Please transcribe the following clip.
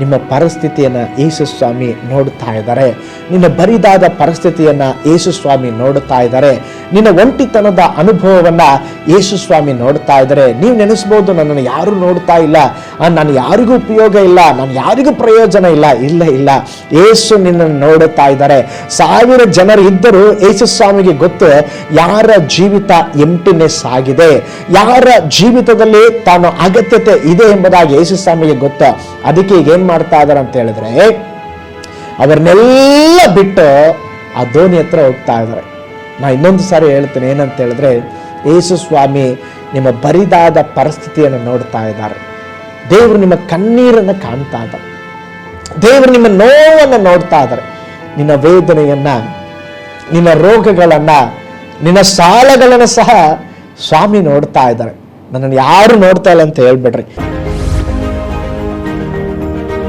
ನಿಮ್ಮ ಪರಿಸ್ಥಿತಿಯನ್ನ ಯೇಸು ಸ್ವಾಮಿ ನೋಡುತ್ತಾ ಇದ್ದಾರೆ. ನಿನ್ನ ಬರಿದಾದ ಪರಿಸ್ಥಿತಿಯನ್ನ ಯೇಸು ಸ್ವಾಮಿ ನೋಡುತ್ತಾ ಇದ್ದಾರೆ. ನಿನ್ನ ಒಂಟಿತನದ ಅನುಭವವನ್ನ ಯೇಸು ಸ್ವಾಮಿ ನೋಡ್ತಾ ಇದ್ದಾರೆ. ನೀವು ನೆನೆಸ್ಬೋದು, ನನ್ನನ್ನು ಯಾರು ನೋಡ್ತಾ ಇಲ್ಲ. ನಾನು ಯಾರಿಗೂ ಉಪಯೋಗ ಇಲ್ಲ, ನಾನು ಯಾರಿಗೂ ಪ್ರಯೋಜನ ಇಲ್ಲ ಇಲ್ಲ ಇಲ್ಲ. ಯೇಸು ನಿನ್ನನ್ನು ನೋಡುತ್ತಾ ಇದ್ದಾರೆ. ಸಾವಿರ ಜನರು ಇದ್ದರೂ ಯೇಸು ಸ್ವಾಮಿಗೆ ಗೊತ್ತು, ಯಾರ ಜೀವಿತ ಎಂಟಿನೆಸ್ ಆಗಿದೆ ಯಾರ ಜೀವಿತದಲ್ಲಿ ತಾನು ಅಗತ್ಯತೆ ಇದೆ ಎಂಬುದಾಗಿ ಯೇಸು ಸ್ವಾಮಿಗೆ ಗೊತ್ತು. ಅದಕ್ಕೆ ಏನ್ ಮಾಡ್ತಾ ಇದಾರೆ ಅಂತ ಹೇಳಿದ್ರೆ ಅವರನ್ನೆಲ್ಲ ಬಿಟ್ಟು ಆ ದೋಣಿ ಹತ್ರ ಹೋಗ್ತಾ ಇದ್ದಾರೆ ನಾ ಇನ್ನೊಂದು ಸಾರಿ ಹೇಳ್ತೇನೆ, ಏನಂತ ಹೇಳಿದ್ರೆ ಯೇಸು ಸ್ವಾಮಿ ನಿಮ್ಮ ಬರಿದಾದ ಪರಿಸ್ಥಿತಿಯನ್ನು ನೋಡ್ತಾ ಇದ್ದಾರೆ. ದೇವರು ನಿಮ್ಮ ಕಣ್ಣೀರನ್ನು ಕಾಣ್ತಾ ಇದ್ದಾರೆ. ದೇವರು ನಿಮ್ಮ ನೋವನ್ನು ನೋಡ್ತಾ ಇದ್ದಾರೆ. ನಿನ್ನ ವೇದನೆಯನ್ನ, ನಿನ್ನ ರೋಗಗಳನ್ನ, ನಿನ್ನ ಸಾಲಗಳನ್ನು ಸಹ ಸ್ವಾಮಿ ನೋಡ್ತಾ ಇದ್ದಾರೆ. ನನ್ನನ್ನು ಯಾರು ನೋಡ್ತಾ ಇಲ್ಲ ಅಂತ ಹೇಳ್ಬೇಡ್ರಿ.